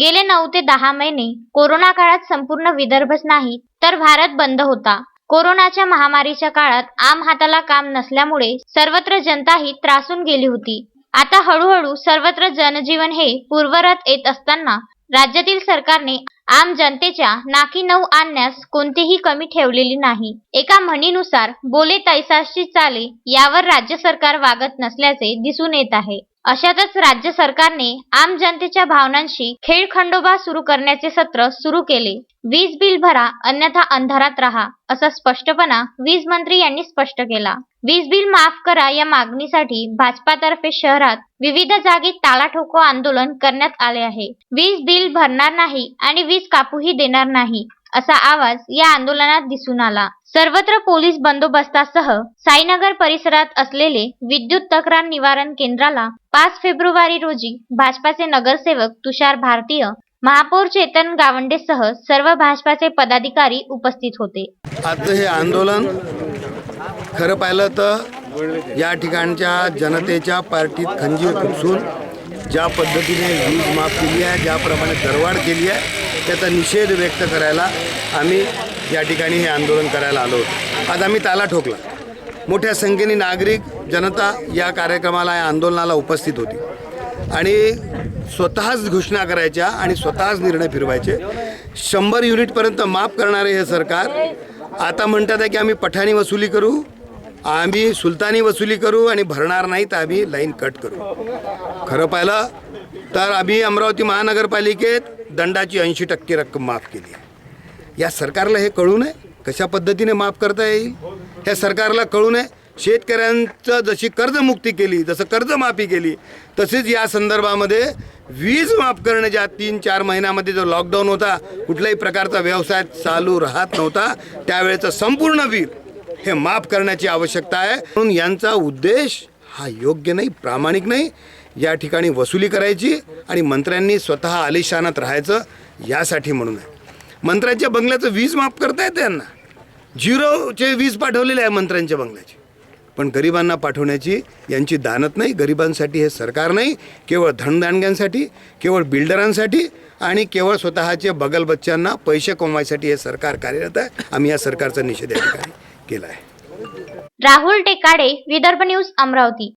गेले नऊ ते दहा महिने कोरोना काळात संपूर्ण विदर्भच नाही तर भारत बंद होता. कोरोनाच्या महामारीच्या काळात आम हाताला काम नसल्यामुळे सर्वत्र जनता ही त्रासून गेली होती. आता हळूहळू सर्वत्र जनजीवन हे पूर्वरत येत असताना राज्यातील सरकारने आम जनतेच्या नाकी नऊ आणण्यास कोणतीही कमी ठेवलेली नाही. एका म्हणीनुसार बोले तैसाशी चाले यावर राज्य सरकार वागत नसल्याचे दिसून येत आहे. अशातच राज्य सरकारने आम जनतेच्या भावनांशी खेळखंडोबा सुरू करण्याचे सत्र सुरू केले. वीज बिल भरा अन्यथा अंधारात राहा असा स्पष्टपणा वीज मंत्री यांनी स्पष्ट केला. वीज बिल माफ करा या मागणीसाठी भाजपातर्फे शहरात विविध जागी टाळाठोको आंदोलन करण्यात आले आहे. वीज बिल भरणार नाही आणि वीज कापूही देणार नाही. असा आवाज या आंदोलनात दिसून आला. सर्वत्र पोलीस बंदोबस्तासह साईनगर परिसरात असलेले विद्युत तक्रार निवारण केंद्राला पाच फेब्रुवारी रोजी भाजपाचे नगरसेवक तुषार भारतीय महापौर चेतन गावंडेसह सर्व भाजपाचे पदाधिकारी उपस्थित होते. आजचं हे आंदोलन खरं पाहिलं तर या ठिकाणच्या जनतेच्या पार्टीत खंजीर खुपसून ज्या पद्धतीने वीज माफ केली आहे ज्याप्रमाणे दरवाढ केली आहे त्याचा निषेध व्यक्त करायला आम्ही या ठिकाणी हे आंदोलन करायला आलो होतो. आज आम्ही ताला ठोकला. मोठ्या संख्येने नागरिक जनता या कार्यक्रमाला या आंदोलनाला उपस्थित होती. आणि स्वतःच घोषणा करायच्या आणि स्वतःच निर्णय फिरवायचे. शंभर युनिटपर्यंत माफ करणारे हे सरकार आता म्हणतात आहे की आम्ही पठाणी वसुली करू आम्ही सुलतानी वसुली करू आणि भरणार नाही तर आम्ही लाईन कट करू. खरं पाहिलं तर आम्ही अमरावती महानगरपालिकेत दंडाची ऐंशी टक्के रक्कम माफ केली आहे. या सरकारला हे कळू नये? कशा पद्धतीने माफ करता येईल? या सरकारला कळू नये? शेतकऱ्यांचं जशी कर्जमुक्ती केली जसं कर्जमाफी केली तसेच या संदर्भामध्ये वीज माफ करण्याच्या तीन चार महिन्यामध्ये जो लॉकडाऊन होता कुठल्याही प्रकारचा व्यवसाय चालू राहत नव्हता त्यावेळेचं संपूर्ण वीज हे माफ करण्याची आवश्यकता आहे. म्हणून यांचा उद्देश हा योग्य नाही प्रामाणिक नाही. या ठिकाणी वसुली करायची आणि मंत्र्यांनी स्वतः आलिशानात राहायचं यासाठी म्हणून आहे. मंत्र्यांच्या बंगल्याचं वीज माफ करता त्यांना यांना. झिरोचे वीज पाठवलेले आहे मंत्र्यांच्या बंगल्याची. पण गरिबांना पाठवण्याची यांची दानत नाही. गरिबांसाठी हे सरकार नाही. केवळ धनदानग्यांसाठी केवळ बिल्डरांसाठी आणि केवळ स्वतःचे बगल बच्च्यांना पैसे कमवायसाठी हे सरकार कार्यरत आहे. आम्ही या सरकारचा निषेध या ठिकाणी केला आहे. राहुल टेकाडे विदर्भ न्यूज अमरावती.